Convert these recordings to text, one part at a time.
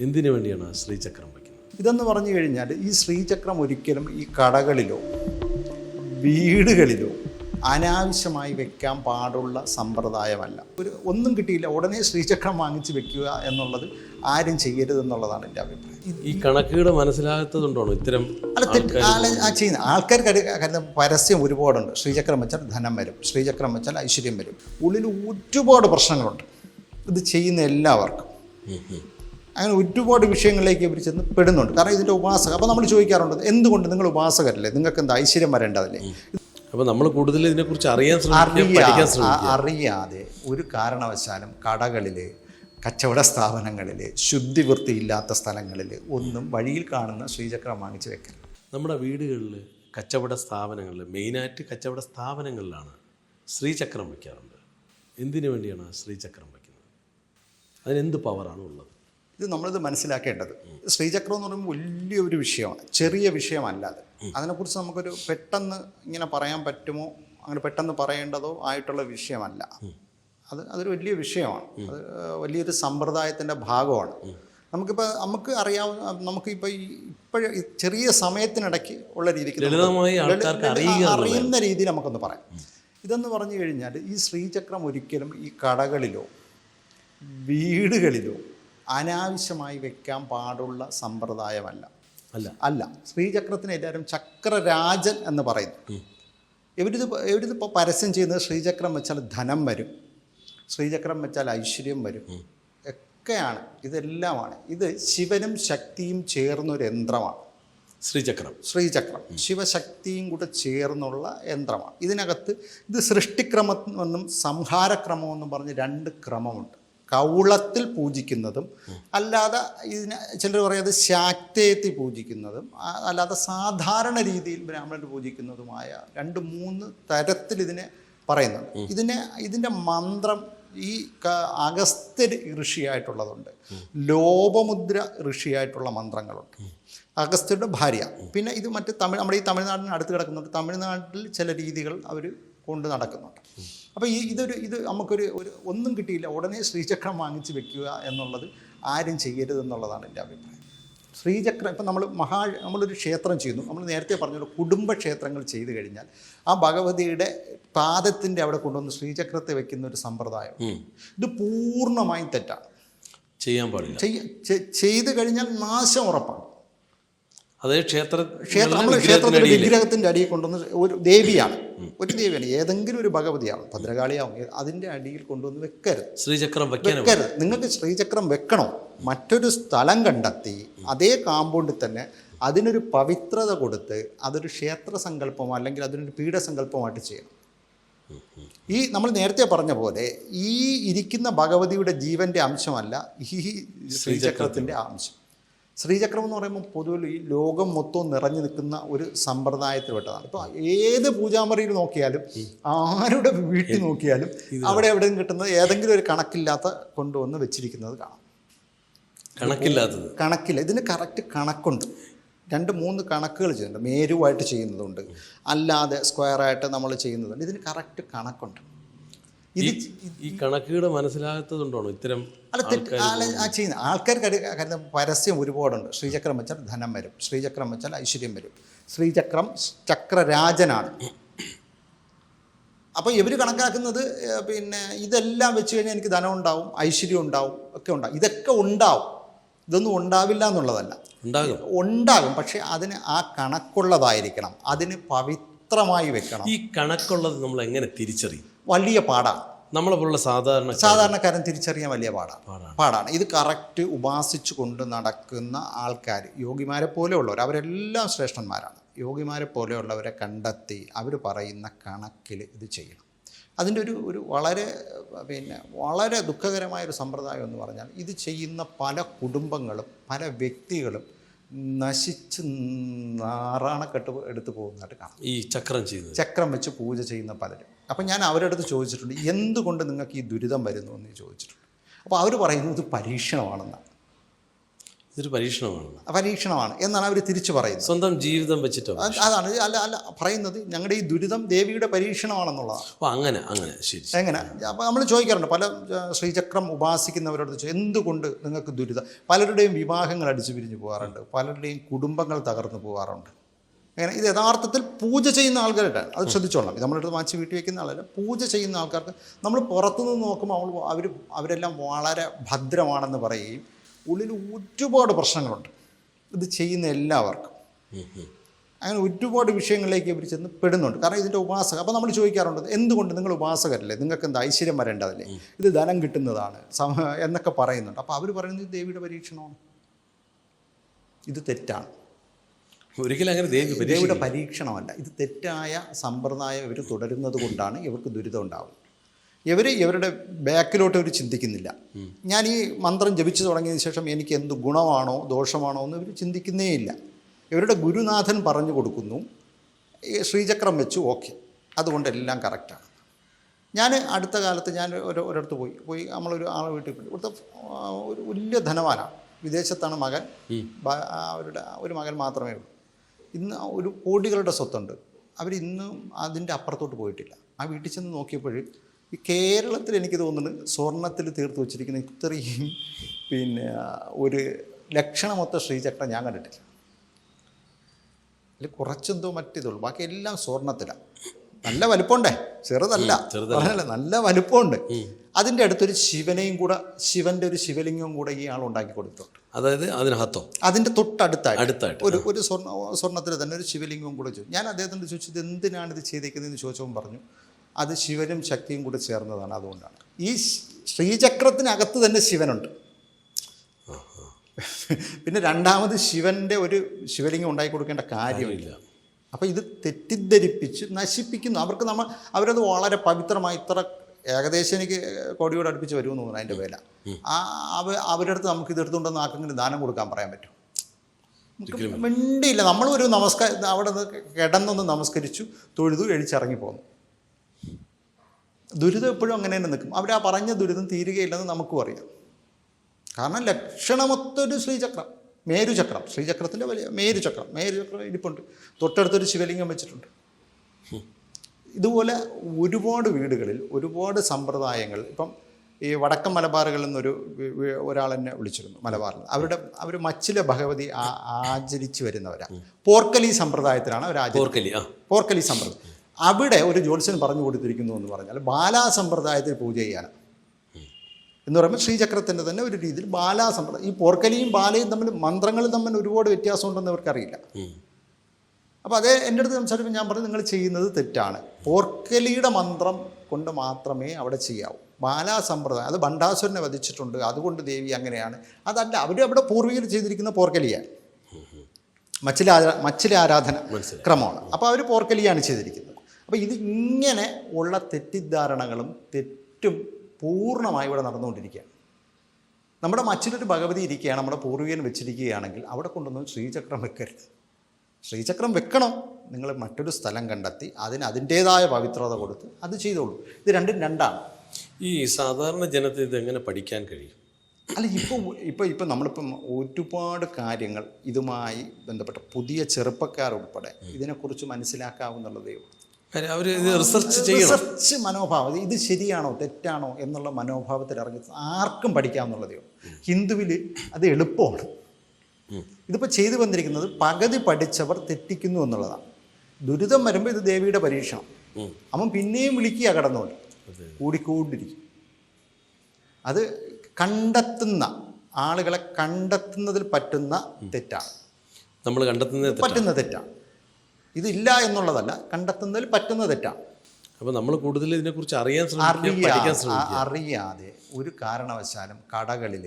എന്തിനു വേണ്ടിയാണ് ശ്രീചക്രം വയ്ക്കുന്നത്? ഇതെന്ന് പറഞ്ഞു കഴിഞ്ഞാൽ ഈ ശ്രീചക്രം ഒരിക്കലും ഈ കടകളിലോ വീടുകളിലോ അനാവശ്യമായി വെക്കാൻ പാടുള്ള സമ്പ്രദായമല്ല. ഒരു ഒന്നും കിട്ടിയില്ല ഉടനെ ശ്രീചക്രം വാങ്ങിച്ച് വെക്കുക എന്നുള്ളത് ആരും ചെയ്യരുതെന്നുള്ളതാണ് എന്റെ അഭിപ്രായം. ഈ കണക്കുകൾ മനസ്സിലാകാത്തതുകൊണ്ടാണോ ഇത്തരം അല്ല ചെയ്യുന്ന ആൾക്കാർക്ക് കരു- കരുതുന്ന പരസ്യം ഒരുപാടുണ്ട്. ശ്രീചക്രം വെച്ചാൽ ധനം വരും. ശ്രീചക്രം വെച്ചാൽ ഐശ്വര്യം വരും. ഉള്ളിൽ ഒരുപാട് പ്രശ്നങ്ങളുണ്ട്. ഇത് ചെയ്യുന്ന എല്ലാവർക്കും. അങ്ങനെ ഒരുപാട് വിഷയങ്ങളിലേക്ക് ഇവർ ചെന്ന് പെടുന്നുണ്ട്. കാരണം ഇതിന്റെ ഉപാസക. അപ്പോൾ നമ്മൾ ചോദിക്കാറുണ്ട് എന്തുകൊണ്ട് നിങ്ങൾ ഉപാസകരല്ലേ? നിങ്ങൾക്ക് എന്താ ഐശ്വര്യം വരേണ്ടതല്ലേ? അപ്പോൾ നമ്മൾ കൂടുതൽ ഇതിനെക്കുറിച്ച് അറിയാൻ അറിയാതെ ഒരു കാരണവശാലും കടകളിൽ കച്ചവട സ്ഥാപനങ്ങളിൽ ശുദ്ധി വൃത്തിയില്ലാത്ത സ്ഥലങ്ങളിൽ ഒന്നും വഴിയിൽ കാണുന്ന ശ്രീചക്രം വാങ്ങിച്ച് വെക്കരുത്. നമ്മുടെ വീടുകളിൽ കച്ചവട സ്ഥാപനങ്ങളിൽ മെയിനായിട്ട് കച്ചവട സ്ഥാപനങ്ങളിലാണ് ശ്രീചക്രം വയ്ക്കാറുണ്ട് എന്തിനു വേണ്ടിയാണ് ശ്രീചക്രം വയ്ക്കുന്നത് അതിനെന്ത് പവറാണ് ഉള്ളത്? ഇത് നമ്മളിത് മനസ്സിലാക്കേണ്ടത്. ശ്രീചക്രം എന്ന് പറയുമ്പോൾ വലിയൊരു വിഷയമാണ്. ചെറിയ വിഷയമല്ല അത്. അതിനെക്കുറിച്ച് നമുക്കൊരു പെട്ടെന്ന് ഇങ്ങനെ പറയാൻ പറ്റുമോ? അങ്ങനെ പെട്ടെന്ന് പറയേണ്ടതോ ആയിട്ടുള്ള വിഷയമല്ല. അത് അതൊരു വലിയ വിഷയമാണ്. അത് വലിയൊരു സമ്പ്രദായത്തിന്റെ ഭാഗമാണ്. നമുക്കിപ്പോൾ നമുക്ക് അറിയാവുന്ന നമുക്കിപ്പോൾ ഈ ഇപ്പോഴും ചെറിയ സമയത്തിനിടയ്ക്ക് ഉള്ള രീതിക്ക് അറിയുന്ന രീതിയിൽ നമുക്കൊന്ന് പറയാം. ഇതെന്ന് പറഞ്ഞു കഴിഞ്ഞാൽ ഈ ശ്രീചക്രം ഒരിക്കലും ഈ കടകളിലോ വീടുകളിലോ അനാവശ്യമായി വെക്കാൻ പാടുള്ള സമ്പ്രദായമല്ല. അല്ല. അല്ല. ശ്രീചക്രത്തിന് എല്ലാവരും ചക്രരാജൻ എന്ന് പറയുന്നു. ഇവരിത് ഇവരിത് ഇപ്പോൾ പരസ്യം ചെയ്യുന്നത്? ശ്രീചക്രം വെച്ചാൽ ധനം വരും. ശ്രീചക്രം വെച്ചാൽ ഐശ്വര്യം വരും. ഒക്കെയാണ്. ഇതെല്ലാമാണ്. ഇത് ശിവനും ശക്തിയും ചേർന്നൊരു യന്ത്രമാണ്. ശ്രീചക്രം. ശ്രീചക്രം. ശിവശക്തിയും കൂടെ ചേർന്നുള്ള യന്ത്രമാണ്. ഇതിനകത്ത് ഇത് സൃഷ്ടിക്രമം എന്നും സംഹാരക്രമം പറഞ്ഞ് രണ്ട് ക്രമമുണ്ട്. കൗളത്തിൽ പൂജിക്കുന്നതും അല്ലാതെ ഇതിന് ചിലർ പറയുന്നത് ശാക്തേയത്തിൽ പൂജിക്കുന്നതും അല്ലാതെ സാധാരണ രീതിയിൽ ബ്രാഹ്മണർ പൂജിക്കുന്നതുമായ രണ്ട് മൂന്ന് തരത്തിൽ ഇതിനെ പറയുന്നുണ്ട്. ഇതിനെ ഇതിന്റെ മന്ത്രം ഈ അഗസ്ത്യ ഋഷിയായിട്ടുള്ളതുണ്ട്. ലോപമുദ്ര ഋഷിയായിട്ടുള്ള മന്ത്രങ്ങളുണ്ട്. അഗസ്ത്യയുടെ ഭാര്യ. പിന്നെ ഇത് മറ്റ് തമിഴ് നമ്മുടെ ഈ തമിഴ്നാടിന് അടുത്ത് കിടക്കുന്നുണ്ട്. തമിഴ്നാട്ടിൽ ചില രീതികൾ അവർ കൊണ്ട് നടക്കുന്നുണ്ട് അപ്പോൾ ഈ ഇതൊരു ഇത് നമുക്കൊരു ഒരു ഒന്നും കിട്ടിയില്ല. ഉടനെ ശ്രീചക്രം വാങ്ങിച്ച് വെക്കുക എന്നുള്ളത് ആരും ചെയ്യരുതെന്നുള്ളതാണ് എന്റെ അഭിപ്രായം. ശ്രീചക്രം ഇപ്പം നമ്മൾ മഹാ നമ്മളൊരു ക്ഷേത്രം ചെയ്യുന്നു. നമ്മൾ നേരത്തെ പറഞ്ഞൊരു കുടുംബക്ഷേത്രങ്ങൾ ചെയ്തു കഴിഞ്ഞാൽ ആ ഭഗവതിയുടെ പാദത്തിന്റെ അവിടെ കൊണ്ടുവന്ന് ശ്രീചക്രത്തെ വെക്കുന്ന ഒരു സമ്പ്രദായം. ഇത് പൂർണമായും തെറ്റാണ്. ചെയ്യാൻ പാടില്ല. ചെയ്തു കഴിഞ്ഞാൽ നാശം ഉറപ്പാണ്. അതേ ക്ഷേത്ര ക്ഷേത്രം നമ്മൾ ക്ഷേത്രത്തിന്റെ വിഗ്രഹത്തിന്റെ അടിയിൽ കൊണ്ടുവന്ന് ഒരു ദേവിയാണ്. ഒരു ദേവിയാണ് ഏതെങ്കിലും ഒരു ഭഗവതിയാവും ഭദ്രകാളിയാവും. അതിന്റെ അതിന്റെ അടിയിൽ കൊണ്ടുവന്ന് വെക്കരുത്. ശ്രീചക്രം വെക്കരുത്. നിങ്ങൾക്ക് ശ്രീചക്രം വെക്കണോ? മറ്റൊരു സ്ഥലം കണ്ടെത്തി അതേ കാമ്പൗണ്ടിൽ തന്നെ അതിനൊരു പവിത്രത കൊടുത്ത് അതൊരു ക്ഷേത്ര സങ്കല്പമോ അല്ലെങ്കിൽ അതിനൊരു പീഠസങ്കല്പമായിട്ട് ചെയ്യണം. ഈ നമ്മൾ നേരത്തെ പറഞ്ഞ പോലെ ഈ ഇരിക്കുന്ന ഭഗവതിയുടെ ജീവന്റെ അംശമല്ല ഈ ശ്രീചക്രത്തിന്റെ അംശം. ശ്രീചക്രം എന്ന് പറയുമ്പോൾ പൊതുവിൽ ഈ ലോകം മൊത്തം നിറഞ്ഞു നിൽക്കുന്ന ഒരു സമ്പ്രദായത്തിൽ പെട്ടതാണ് ഇപ്പോൾ ഏത് പൂജാമറിയിൽ നോക്കിയാലും ആരുടെ വീട്ടിൽ നോക്കിയാലും അവിടെ എവിടെയും കിട്ടുന്നത് ഏതെങ്കിലും ഒരു കണക്കില്ലാത്ത കൊണ്ടുവന്ന് വെച്ചിരിക്കുന്നത് കാണാം. കണക്കില്ലാത്തത്. കണക്കില്ല. ഇതിന് കറക്റ്റ് കണക്കുണ്ട്. രണ്ട് മൂന്ന് കണക്കുകൾ ചെയ്യുന്നുണ്ട്. മേരുവായിട്ട് ചെയ്യുന്നതുണ്ട്. അല്ലാതെ സ്ക്വയറായിട്ട് നമ്മൾ ചെയ്യുന്നതുണ്ട്. ഇതിന് കറക്റ്റ് കണക്കുണ്ട്. ഇത് ഈ കണക്കുകൾ മനസ്സിലാകാത്തതുകൊണ്ടാണോ ഇത്തരം അല്ല ചെയ്യുന്ന ആൾക്കാർ കരു- കരുതുന്ന പരസ്യം ഒരുപാടുണ്ട്. ശ്രീചക്രം വെച്ചാൽ ധനം വരും. ശ്രീചക്രം വെച്ചാൽ ഐശ്വര്യം വരും. ശ്രീചക്രം ചക്രരാജനാണ്. അപ്പോൾ ഇവർ കണക്കാക്കുന്നത് പിന്നെ ഇതെല്ലാം വെച്ച് കഴിഞ്ഞാൽ എനിക്ക് ധനം ഉണ്ടാവും ഐശ്വര്യം ഉണ്ടാവും ഒക്കെ ഉണ്ടാവും. ഇതൊക്കെ ഉണ്ടാവും. ഇതൊന്നും ഉണ്ടാവില്ല എന്നുള്ളതല്ല. ഉണ്ടാകും. ഉണ്ടാകും. പക്ഷേ അതിന് ആ കണക്കുള്ളതായിരിക്കണം. അതിന് പവിത്രമായി വെക്കണം. ഈ കണക്കുള്ളത് നമ്മൾ എങ്ങനെ തിരിച്ചറിയും? വലിയ പാടാണ് നമ്മളെ പോലുള്ള സാധാരണ സാധാരണക്കാരൻ തിരിച്ചറിയാൻ വലിയ പാടാണ്. പാടാണ്. ഇത് കറക്റ്റ് ഉപാസിച്ചു കൊണ്ട് നടക്കുന്ന ആൾക്കാർ യോഗിമാരെ പോലെയുള്ളവർ അവരെല്ലാം ശ്രേഷ്ഠന്മാരാണ്. യോഗിമാരെ പോലെയുള്ളവരെ കണ്ടെത്തി അവർ പറയുന്ന കണക്കിൽ ഇത് ചെയ്യണം. അതിന്റെ ഒരു ഒരു വളരെ പിന്നെ വളരെ ദുഃഖകരമായ ഒരു സമ്പ്രദായം എന്ന് പറഞ്ഞാൽ ഇത് ചെയ്യുന്ന പല കുടുംബങ്ങളും പല വ്യക്തികളും നശിച്ച് നാറാണക്കെട്ട് എടുത്തു പോകുന്നതായിട്ട് കാണാം. ഈ ചക്രം ചെയ്യുന്നത്. ചക്രം വെച്ച് പൂജ ചെയ്യുന്ന പലരും. അപ്പം ഞാൻ അവരുടെ അടുത്ത് ചോദിച്ചിട്ടുണ്ട് എന്തുകൊണ്ട് നിങ്ങൾക്ക് ഈ ദുരിതം വരുന്നു? എന്ന് ചോദിച്ചിട്ടുണ്ട്. അപ്പോൾ അവർ പറയുന്നത് പരീക്ഷണമാണെന്നാണ്. ഇതൊരു പരീക്ഷണമാണ് പരീക്ഷണമാണ് എന്നാണ് അവർ തിരിച്ചു പറയുന്നത്. സ്വന്തം ജീവിതം വെച്ചിട്ടോ അതാണ് അല്ല അല്ല പറയുന്നത് ഞങ്ങളുടെ ഈ ദുരിതം ദേവിയുടെ പരീക്ഷണമാണെന്നുള്ളതാണ്. അപ്പോൾ അങ്ങനെ അങ്ങനെ ശരി. എങ്ങനെ? അപ്പോൾ നമ്മൾ ചോദിക്കാറുണ്ട് പല ശ്രീചക്രം ഉപാസിക്കുന്നവരോട് എന്തുകൊണ്ട് നിങ്ങൾക്ക് ദുരിതം? പലരുടെയും വിവാഹങ്ങൾ അടിച്ചു പിരിഞ്ഞു പോകാറുണ്ട് പലരുടെയും കുടുംബങ്ങൾ തകർന്നു പോകാറുണ്ട്. അങ്ങനെ ഇത് യഥാർത്ഥത്തിൽ പൂജ ചെയ്യുന്ന ആൾക്കാരുടെ അത് ശ്രദ്ധിച്ചോളാം നമ്മളെടുത്ത് വാങ്ങിച്ച് വീട്ടിൽ വയ്ക്കുന്ന ആളല്ല പൂജ ചെയ്യുന്ന ആൾക്കാർക്ക് നമ്മൾ പുറത്തുനിന്ന് നോക്കുമ്പോൾ അവൾ അവർ അവരെല്ലാം വളരെ ഭദ്രമാണെന്ന് പറയുകയും ഉള്ളിൽ ഒരുപാട് പ്രശ്നങ്ങളുണ്ട്. ഇത് ചെയ്യുന്ന എല്ലാവർക്കും. അങ്ങനെ ഒരുപാട് വിഷയങ്ങളിലേക്ക് ഇവർ ചെന്ന് പെടുന്നുണ്ട്. കാരണം ഇതിന്റെ ഉപാസക അപ്പോൾ നമ്മൾ ചോദിക്കാറുണ്ട് എന്തുകൊണ്ട് നിങ്ങൾ ഉപാസകരല്ലേ? നിങ്ങൾക്ക് എന്താ ഐശ്വര്യം വരേണ്ടതല്ലേ ഇത് ധനം കിട്ടുന്നതാണ് സമ എന്നൊക്കെ പറയുന്നുണ്ട്. അപ്പോൾ അവർ പറയുന്നത് ദേവിയുടെ പരീക്ഷണമാണ്. ഇത് തെറ്റാണ്. ഒരിക്കലും അങ്ങനെ ദേവി ദേവിയുടെ പരീക്ഷണമല്ല. ഇത് തെറ്റായ സമ്പ്രദായം ഇവർ തുടരുന്നത് കൊണ്ടാണ് ഇവർക്ക് ദുരിതം ഉണ്ടാവുന്നത്. ഇവർ ഇവരുടെ ബാക്കിലോട്ട് ഇവർ ചിന്തിക്കുന്നില്ല. ഞാൻ ഈ മന്ത്രം ജപിച്ചു തുടങ്ങിയതിന് ശേഷം എനിക്ക് എന്ത് ഗുണമാണോ ദോഷമാണോ എന്ന് ഇവർ ചിന്തിക്കുന്നേ ഇല്ല. ഇവരുടെ ഗുരുനാഥൻ പറഞ്ഞു കൊടുക്കുന്നു. ശ്രീചക്രം വെച്ചു ഓക്കെ. അതുകൊണ്ട് എല്ലാം കറക്റ്റാണ് ഞാൻ അടുത്ത കാലത്ത് ഞാൻ ഒരു ഒരിടത്ത് പോയി. പോയി നമ്മളൊരു ആളെ വീട്ടിൽ പോയി. ഇവിടുത്തെ ഒരു വലിയ ധനവാനാണ്. വിദേശത്താണ് മകൻ. അവരുടെ ഒരു മകൻ മാത്രമേ ഉള്ളൂ. ഇന്ന് ഒരു കോടികളുടെ സ്വത്തുണ്ട്. അവർ ഇന്നും അതിന്റെ അപ്പുറത്തോട്ട് പോയിട്ടില്ല. ആ വീട്ടിൽ ചെന്ന് നോക്കിയപ്പോൾ ഈ കേരളത്തിൽ എനിക്ക് തോന്നുന്നത് സ്വർണത്തിൽ തീർത്ത് വെച്ചിരിക്കുന്ന ഇത്രയും പിന്നെ ഒരു ലക്ഷണമൊത്ത ശ്രീചക്രം ഞാൻ കണ്ടിട്ടില്ല. അതിൽ കുറച്ചെന്തോ മറ്റേതുള്ളൂ. ബാക്കി എല്ലാം സ്വർണത്തിലാണ് നല്ല വലുപ്പമുണ്ടേ. ചെറുതല്ല. ചെറുതല്ല. നല്ല വലുപ്പമുണ്ട്. അതിന്റെ അടുത്തൊരു ശിവനെയും കൂടെ ശിവന്റെ ഒരു ശിവലിംഗവും കൂടെ ഈ ആൾ ഉണ്ടാക്കി കൊടുത്തിട്ടുണ്ട്. അതായത് അതിനകത്തോ? അതിന്റെ തൊട്ടടുത്തായിട്ട്. അടുത്തായിട്ട്. ഒരു ഒരു സ്വർണ സ്വർണത്തിൽ തന്നെ ഒരു ശിവലിംഗവും കൂടെ ചോദിച്ചു. ഞാൻ അദ്ദേഹത്തിന്റെ ചോദിച്ചു ഇത് എന്തിനാണ് ഇത് ചെയ്തേക്കുന്നതെന്ന്? ചോദിച്ചവൻ പറഞ്ഞു അത് ശിവനും ശക്തിയും കൂടെ ചേർന്നതാണ് അതുകൊണ്ടാണ്. ഈ ശ്രീചക്രത്തിനകത്ത് തന്നെ ശിവനുണ്ട്. പിന്നെ രണ്ടാമത് ശിവന്റെ ഒരു ശിവലിംഗം ഉണ്ടാക്കി കൊടുക്കേണ്ട കാര്യമില്ല. അപ്പോൾ ഇത് തെറ്റിദ്ധരിപ്പിച്ച് നശിപ്പിക്കുന്നു. അവർക്ക് നമ്മൾ അവരത് വളരെ പവിത്രമായി ഇത്ര ഏകദേശം എനിക്ക് കോടിയോട് അടുപ്പിച്ച് വരുമെന്ന് തോന്നുന്നു അതിന്റെ വില ആ അവ അവരുടെ അടുത്ത് നമുക്ക് ഇത് എടുത്തുകൊണ്ടെന്ന് ആർക്കെങ്കിലും ദാനം കൊടുക്കാൻ പറയാൻ പറ്റും. മിണ്ടിയില്ല. നമ്മൾ ഒരു നമസ്കാരം അവിടെ നിന്ന് കിടന്നൊന്ന് നമസ്കരിച്ചു തൊഴുതു എഴിച്ചിറങ്ങി പോന്നു ദുരിതം എപ്പോഴും അങ്ങനെ തന്നെ നിൽക്കും. അവർ ആ പറഞ്ഞ ദുരിതം തീരുകയില്ലെന്ന് നമുക്കും അറിയാം. കാരണം ലക്ഷണമൊത്തൊരു ശ്രീചക്രം മേരുചക്രം. ശ്രീചക്രത്തിന്റെ വലിയ മേരുചക്രം മേരുചക്രം ഇരിപ്പുണ്ട്. തൊട്ടടുത്തൊരു ശിവലിംഗം വെച്ചിട്ടുണ്ട്. ഇതുപോലെ ഒരുപാട് വീടുകളിൽ ഒരുപാട് സമ്പ്രദായങ്ങൾ ഇപ്പം ഈ വടക്കൻ മലബാറുകളിൽ നിന്നൊരു ഒരാൾ എന്നെ വിളിച്ചിരുന്നു മലബാറിൽ. അവരുടെ അവർ മച്ചിലെ ഭഗവതി ആ- ആചരിച്ചു വരുന്നവരാണ് പോർക്കലി സമ്പ്രദായത്തിലാണ് അവർ പോർക്കലി പോർക്കലി സമ്പ്രദായം. അവിടെ ഒരു ജ്യോത്സ്യൻ പറഞ്ഞു കൊടുത്തിരിക്കുന്നു എന്ന് പറഞ്ഞാൽ ബാലാസമ്പ്രദായത്തിൽ പൂജ ചെയ്യാനാണ് എന്ന് പറയുമ്പോൾ ശ്രീചക്രത്തിന്റെ തന്നെ ഒരു രീതിയിൽ ബാലാസമ്പ്രദായം ഈ പോർക്കലിയും ബാലയും തമ്മിൽ മന്ത്രങ്ങൾ തമ്മിൽ ഒരുപാട് വ്യത്യാസമുണ്ടെന്ന് അവർക്കറിയില്ല. അപ്പോൾ അതേ എന്റെ അടുത്ത് സംസാരിക്കുമ്പോൾ ഞാൻ പറഞ്ഞു നിങ്ങൾ ചെയ്യുന്നത് തെറ്റാണ്. പോർക്കലിയുടെ മന്ത്രം കൊണ്ട് മാത്രമേ അവിടെ ചെയ്യാവൂ. ബാലാസമ്പ്രദായം അത് ഭണ്ഡാസുരനെ വധിച്ചിട്ടുണ്ട് അതുകൊണ്ട് ദേവി അങ്ങനെയാണ്. അതല്ല അവർ അവിടെ പൂർവികർ ചെയ്തിരിക്കുന്ന പോർക്കലിയാണ്. മച്ചിലാ മച്ചിലാരാധന ആരാധന ക്രമമാണ്. അപ്പോൾ അവർ പോർക്കലിയാണ് ചെയ്തിരിക്കുന്നത്. അപ്പോൾ ഇത് ഇങ്ങനെ ഉള്ള തെറ്റിദ്ധാരണകളും തെറ്റും പൂർണമായി ഇവിടെ നടന്നുകൊണ്ടിരിക്കുകയാണ്. നമ്മുടെ മച്ചിലൊരു ഭഗവതി ഇരിക്കുകയാണ് നമ്മുടെ പൂർവികൻ വെച്ചിരിക്കുകയാണെങ്കിൽ അവിടെ കൊണ്ടൊന്നും ശ്രീചക്രം വെക്കരുത്. ശ്രീചക്രം വെക്കണം. നിങ്ങൾ മറ്റൊരു സ്ഥലം കണ്ടെത്തി അതിന് അതിന്റേതായ പവിത്രത കൊടുത്ത് അത് ചെയ്തോളൂ. ഇത് രണ്ടും രണ്ടാണ്. ഈ സാധാരണ ജനത്തിന് ഇതെങ്ങനെ പഠിക്കാൻ കഴിയും? അല്ല ഇപ്പോൾ ഇപ്പോൾ ഇപ്പോൾ നമ്മളിപ്പം ഒരുപാട് കാര്യങ്ങൾ ഇതുമായി ബന്ധപ്പെട്ട പുതിയ ചെറുപ്പക്കാർ ചെറുപ്പക്കാരുൾപ്പെടെ ഇതിനെക്കുറിച്ച് മനസ്സിലാക്കാവുന്നുള്ളതേ ഉള്ളൂ. അവർ റിസർച്ച് റിസർച്ച് മനോഭാവം. ഇത് ശരിയാണോ തെറ്റാണോ എന്നുള്ള മനോഭാവത്തിൽ ഇറങ്ങി ആർക്കും പഠിക്കാമെന്നുള്ളതേ ഉള്ളൂ. ഹിന്ദുവിൽ അത് എളുപ്പമാണ്. ഇതിപ്പോൾ ചെയ്തു വന്നിരിക്കുന്നത് പകുതി പഠിച്ചവർ തെറ്റിക്കുന്നു എന്നുള്ളതാണ്. ദുരിതം വരുമ്പോൾ ഇത് ദേവിയുടെ പരീക്ഷണം. അമ്മ അവൻ പിന്നെയും വിളിക്കുക കടന്നുകൊണ്ട് കൂടിക്കൂടിരിക്കും അത് കണ്ടെത്തുന്ന ആളുകളെ കണ്ടെത്തുന്നതിൽ പറ്റുന്ന തെറ്റാണ്. നമ്മൾ കണ്ടെത്തുന്നത് പറ്റുന്ന തെറ്റാണ്. ഇതില്ല എന്നുള്ളതല്ല കണ്ടെത്തുന്നതിൽ പറ്റുന്ന തെറ്റാണ്. അപ്പോൾ നമ്മൾ കൂടുതൽ ഇതിനെക്കുറിച്ച് അറിയാൻ ശ്രമിക്കുക അറിയാതെ ഒരു കാരണവശാലും കടകളിൽ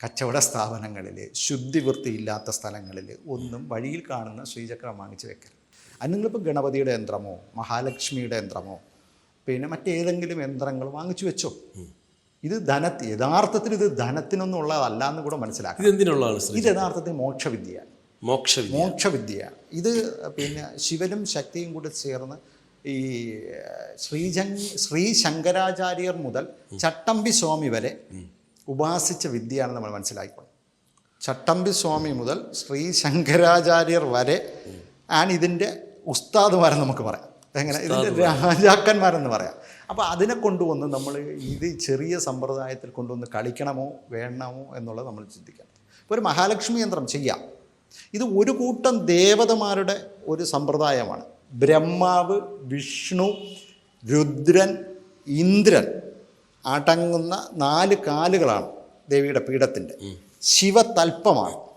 കച്ചവട സ്ഥാപനങ്ങളിൽ ശുദ്ധി വൃത്തിയില്ലാത്ത സ്ഥലങ്ങളിൽ ഒന്നും വഴിയിൽ കാണുന്ന ശ്രീചക്രം വാങ്ങിച്ച് വെക്കരുത്. അത് നിങ്ങളിപ്പോൾ ഗണപതിയുടെ യന്ത്രമോ മഹാലക്ഷ്മിയുടെ യന്ത്രമോ പിന്നെ മറ്റേതെങ്കിലും യന്ത്രങ്ങൾ വാങ്ങിച്ചു വെച്ചോ? ഇത് ധന യഥാർത്ഥത്തിൽ ഇത് ധനത്തിനൊന്നും ഉള്ളതല്ല എന്ന് കൂടെ മനസ്സിലാക്കാം ഇത് യഥാർത്ഥത്തിൽ മോക്ഷവിദ്യയാണ്. മോക്ഷവിദ്യ. മോക്ഷവിദ്യ. ഇത് പിന്നെ ശിവനും ശക്തിയും കൂടി ചേർന്ന് ഈ ശ്രീജങ് ശ്രീ ശങ്കരാചാര്യർ മുതൽ ചട്ടമ്പി സ്വാമി വരെ ഉപാസിച്ച വിദ്യയാണ് നമ്മൾ മനസ്സിലാക്കിക്കൊണ്ട് ചട്ടമ്പി സ്വാമി മുതൽ ശ്രീ ശങ്കരാചാര്യർ വരെ ആണ് ഇതിന്റെ ഉസ്താദുമാരെന്ന് നമുക്ക് പറയാം. എങ്ങനെ? ഇതിന്റെ രാജാക്കന്മാരെന്ന് പറയാം. അപ്പോൾ അതിനെ കൊണ്ടുവന്ന് നമ്മൾ ഇത് ചെറിയ സമ്പ്രദായത്തിൽ കൊണ്ടുവന്ന് കളിക്കണമോ വേണമോ എന്നുള്ളത് നമ്മൾ ചിന്തിക്കണം. ഇപ്പോൾ ഒരു മഹാലക്ഷ്മി യന്ത്രം ചെയ്യാം. ഇത് ഒരു കൂട്ടം ദേവതമാരുടെ ഒരു സമ്പ്രദായമാണ്. ബ്രഹ്മാവ് വിഷ്ണു രുദ്രൻ ഇന്ദ്രൻ അടങ്ങുന്ന നാല് കാലുകളാണ് ദേവിയുടെ പീഠത്തിന്റെ. ശിവതൽപ്പമാണ്.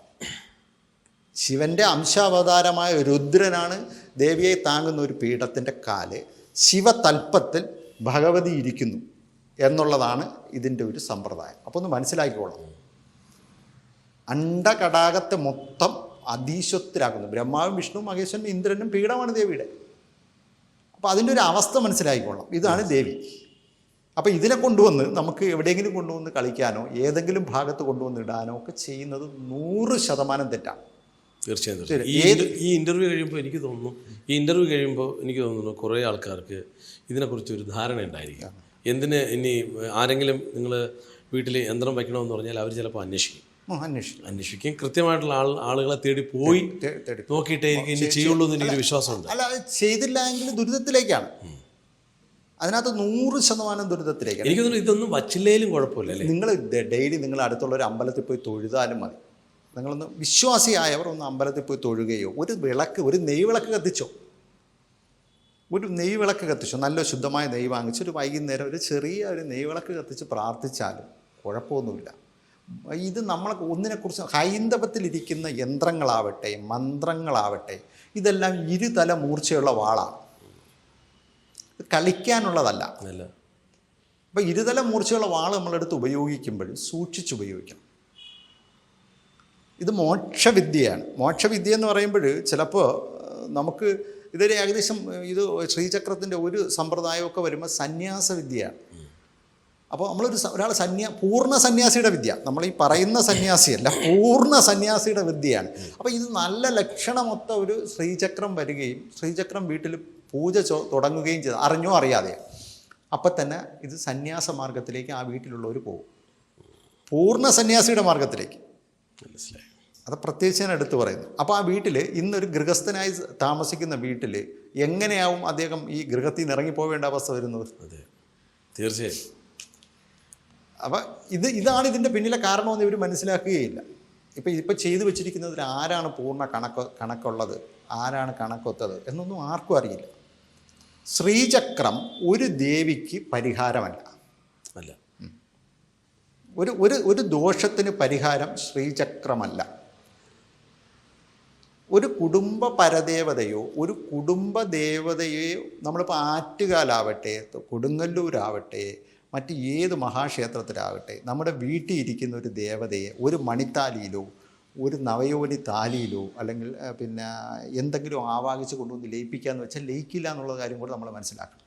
ശിവന്റെ അംശാവതാരമായ രുദ്രനാണ് ദേവിയെ താങ്ങുന്ന ഒരു പീഠത്തിന്റെ കാൽ. ശിവതൽപ്പത്തിൽ ഭഗവതി ഇരിക്കുന്നു എന്നുള്ളതാണ് ഇതിന്റെ ഒരു സമ്പ്രദായം. അപ്പോൾ ഒന്ന് മനസ്സിലാക്കിക്കോളാം. അണ്ടകടാകത്തെ മൊത്തം അതീശ്വത്തിലാക്കുന്നു ബ്രഹ്മാവും വിഷ്ണു മഹേശ്വരനും ഇന്ദ്രനും പീഠമാണ് ദേവിയുടെ. അപ്പോൾ അതിന്റെ ഒരു അവസ്ഥ മനസ്സിലായിക്കോളാം ഇതാണ് ദേവി. അപ്പോൾ ഇതിനെ കൊണ്ടുവന്ന് നമുക്ക് എവിടെയെങ്കിലും കൊണ്ടുവന്ന് കളിക്കാനോ ഏതെങ്കിലും ഭാഗത്ത് കൊണ്ടുവന്ന് ഇടാനോ ഒക്കെ ചെയ്യുന്നത് നൂറ് ശതമാനം തെറ്റാണ് തീർച്ചയായിട്ടും ഈ ഈ ഇന്റർവ്യൂ കഴിയുമ്പോൾ എനിക്ക് തോന്നുന്നു ഈ ഇന്റർവ്യൂ കഴിയുമ്പോൾ എനിക്ക് തോന്നുന്നു കുറേ ആൾക്കാർക്ക് ഇതിനെക്കുറിച്ച് ഒരു ധാരണ ഉണ്ടായിരിക്കാം. എന്തിന് ഇനി ആരെങ്കിലും നിങ്ങൾ വീട്ടിൽ യന്ത്രം വയ്ക്കണമെന്ന് പറഞ്ഞാൽ അവർ ചിലപ്പോൾ അന്വേഷിക്കും. അന്വേഷിക്കും അന്വേഷിക്കും കൃത്യമായിട്ടുള്ള ആൾ ആളുകളെ തേടി പോയി. നോക്കിയിട്ടേ ഇനി ചെയ്യുള്ളൂ എന്ന് എനിക്കൊരു വിശ്വാസമുണ്ട്. അല്ല അത് ചെയ്തില്ല എങ്കിൽ ദുരിതത്തിലേക്കാണ് അതിനകത്ത് നൂറ് ശതമാനം ദുരിതത്തിലേക്കാണ്. എനിക്ക് തോന്നുന്നു ഇതൊന്നും വച്ചില്ലേലും കുഴപ്പമില്ല അല്ലേ? നിങ്ങൾ ഡെയിലി നിങ്ങൾ അടുത്തുള്ള ഒരു അമ്പലത്തിൽ പോയി തൊഴുതാലും മതി. നിങ്ങളൊന്ന് വിശ്വാസിയായവർ ഒന്ന് അമ്പലത്തിൽ പോയി തൊഴുകയോ ഒരു വിളക്ക് ഒരു നെയ്വിളക്ക് കത്തിച്ചോ. ഒരു നെയ്വിളക്ക് കത്തിച്ചോ നല്ല ശുദ്ധമായ നെയ്യ് വാങ്ങിച്ച് ഒരു വൈകുന്നേരം ഒരു ചെറിയ ഒരു നെയ്വിളക്ക് കത്തിച്ച് പ്രാർത്ഥിച്ചാലും കുഴപ്പമൊന്നുമില്ല. ഇത് നമ്മളെ ഒന്നിനെക്കുറിച്ച് ഹൈന്ദവത്തിലിരിക്കുന്ന യന്ത്രങ്ങളാവട്ടെ മന്ത്രങ്ങളാവട്ടെ ഇതെല്ലാം ഇരുതല മൂർച്ചയുള്ള വാളാണ്. കളിക്കാനുള്ളതല്ല. അപ്പോൾ ഇരുതല മൂർച്ചയുള്ള വാൾ നമ്മളെടുത്ത് ഉപയോഗിക്കുമ്പോൾ സൂക്ഷിച്ച് ഉപയോഗിക്കണം ഇത് മോക്ഷവിദ്യയാണ്. മോക്ഷവിദ്യ എന്ന് പറയുമ്പോൾ ചിലപ്പോൾ നമുക്ക് ഇതൊരു ഏകദേശം ഇത് ശ്രീചക്രത്തിന്റെ ഒരു സമ്പ്രദായമൊക്കെ വരുമ്പോൾ സന്യാസ വിദ്യയാണ് അപ്പോൾ നമ്മളൊരു ഒരാൾ സന്യാ പൂർണ സന്യാസിയുടെ വിദ്യ. നമ്മൾ ഈ പറയുന്ന സന്യാസിയല്ല പൂർണ സന്യാസിയുടെ വിദ്യയാണ്. അപ്പോൾ ഇത് നല്ല ലക്ഷണമൊത്ത ഒരു ശ്രീചക്രം വരികയും ശ്രീചക്രം വീട്ടിൽ പൂജ ചോ- തുടങ്ങുകയും ചെയ്ത് അറിഞ്ഞോ അറിയാതെ അപ്പം തന്നെ ഇത് സന്യാസ മാർഗത്തിലേക്ക് ആ വീട്ടിലുള്ളവർ പോകും. പൂർണ സന്യാസിയുടെ മാർഗത്തിലേക്ക്. മനസ്സിലായി. അത് പ്രത്യേകിച്ച് ഞാൻ എടുത്തു പറയുന്നു. അപ്പോൾ ആ വീട്ടിൽ ഇന്നൊരു ഗൃഹസ്ഥനായി താമസിക്കുന്ന വീട്ടിൽ എങ്ങനെയാവും അദ്ദേഹം ഈ ഗൃഹത്തിൽ നിന്ന് ഇറങ്ങിപ്പോവേണ്ട അവസ്ഥ വരുന്നത്? അതെ. തീർച്ചയായും. അപ്പം ഇത് ഇതാണ് ഇതിന്റെ പിന്നിലെ കാരണമെന്ന് ഇവർ മനസ്സിലാക്കുകയില്ല. ഇപ്പം ഇപ്പം ചെയ്തു വെച്ചിരിക്കുന്നതിൽ ആരാണ് പൂർണ കണക്ക് കണക്കുള്ളത്? ആരാണ് കണക്കൊത്തത്? എന്നൊന്നും ആർക്കും അറിയില്ല. ശ്രീചക്രം ഒരു ദേവിക്ക് പരിഹാരമല്ല. അല്ല. ഒരു ഒരു ഒരു ദോഷത്തിന് പരിഹാരം ശ്രീചക്രമല്ല. ഒരു കുടുംബ പരദേവതയോ ഒരു കുടുംബ ദേവതയെയോ നമ്മളിപ്പോൾ ആറ്റുകാലാവട്ടെ കൊടുങ്ങല്ലൂരാവട്ടെ മറ്റ് ഏത് മഹാക്ഷേത്രത്തിലാകട്ടെ നമ്മുടെ വീട്ടിൽ ഇരിക്കുന്ന ഒരു ദേവതയെ ഒരു മണിത്താലിയിലോ ഒരു നവയോനി താലിയിലോ അല്ലെങ്കിൽ പിന്നെ എന്തെങ്കിലും ആവാഹിച്ച് കൊണ്ടുവന്ന് ലയിപ്പിക്കാന്ന് വെച്ചാൽ ലയിക്കില്ല എന്നുള്ള കാര്യം കൂടെ നമ്മൾ മനസ്സിലാക്കണം.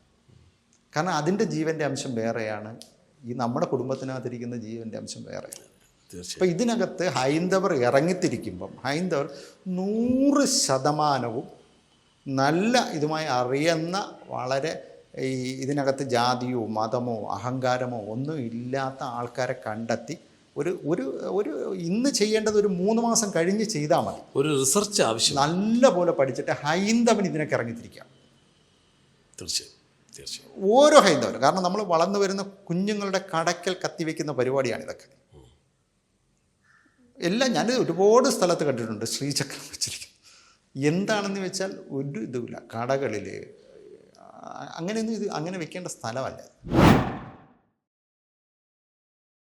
കാരണം അതിന്റെ ജീവന്റെ അംശം വേറെയാണ്. ഈ നമ്മുടെ കുടുംബത്തിനകത്തിരിക്കുന്ന ജീവന്റെ അംശം വേറെയാണ്. തീർച്ചയായും. അപ്പം ഇതിനകത്ത് ഹൈന്ദവർ ഇറങ്ങിത്തിരിക്കുമ്പം ഹൈന്ദവർ നൂറ് ശതമാനവും നല്ല ഇതുമായി അറിയുന്ന വളരെ ഈ ഇതിനകത്ത് ജാതിയോ മതമോ അഹങ്കാരമോ ഒന്നും ഇല്ലാത്ത ആൾക്കാരെ കണ്ടെത്തി ഒരു ഒരു ഒരു ഇന്ന് ചെയ്യേണ്ടത് ഒരു മൂന്ന് മാസം കഴിഞ്ഞ് ചെയ്താൽ മതി. ഒരു റിസർച്ച് ആവശ്യം. നല്ല പോലെ പഠിച്ചിട്ട് ഹൈന്ദവൻ ഇതിനൊക്കെ ഇറങ്ങിത്തിരിക്കാം തീർച്ചയായും തീർച്ചയായും. ഓരോ ഹൈന്ദവനും കാരണം നമ്മൾ വളർന്നു വരുന്ന കുഞ്ഞുങ്ങളുടെ കടക്കൽ കത്തിവെക്കുന്ന പരിപാടിയാണ് ഇതൊക്കെ. എല്ലാം ഞാൻ ഒരുപാട് സ്ഥലത്ത് കണ്ടിട്ടുണ്ട് ശ്രീചക്രം വെച്ചിരിക്കും എന്താണെന്ന് വെച്ചാൽ ഒരു ഇതുമില്ല. കടകളിൽ അങ്ങനെയൊന്നും ഇത് അങ്ങനെ വെക്കേണ്ട സ്ഥലമല്ല.